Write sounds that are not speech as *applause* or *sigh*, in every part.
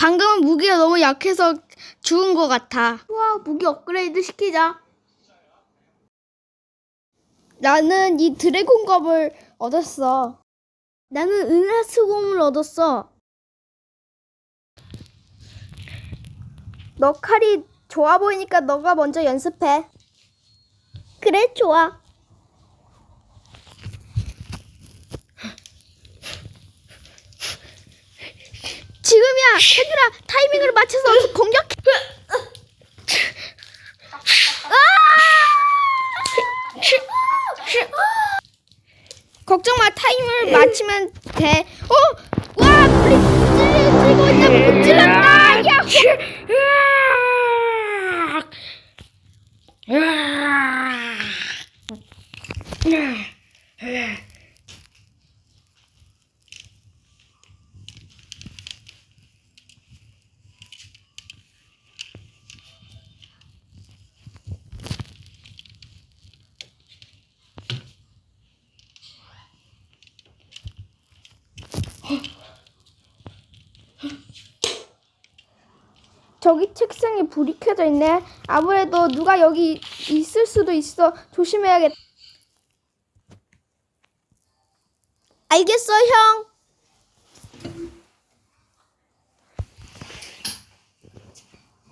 방금은 무기가 너무 약해서 죽은 것 같아. 우와, 무기 업그레이드 시키자. 나는 이 드래곤 겁을 얻었어. 나는 은하수공을 얻었어. 너 칼이 좋아 보이니까 너가 먼저 연습해. 그래, 좋아. 해주라. 타이밍을 맞춰서 공격해. 걱정 마, 타이밍을 맞추면 돼. 어, 와, 불이 찔- 찔고 있다. 못 찔렀다. 야호. 저기 책상에 불이 켜져 있네. 아무래도 누가 여기 있을 수도 있어. 조심해야겠다. 알겠어, 형.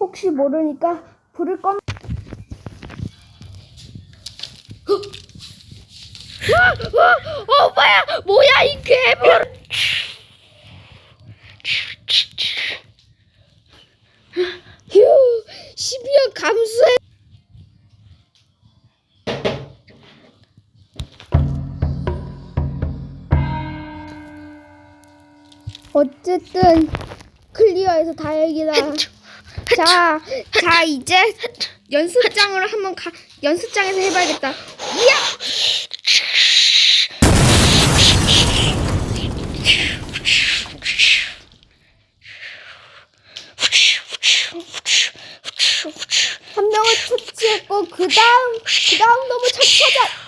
혹시 모르니까 불을 꺼. *gasps* 어, 뭐야, 뭐야 이 괴물! 12억 감수해. 어쨌든 클리어해서 다행이다. 자, 자 이제 연습장으로 한번 가. 연습장에서 해봐야겠다. 이야! 그 다음 그 다음 놈을 처치하자.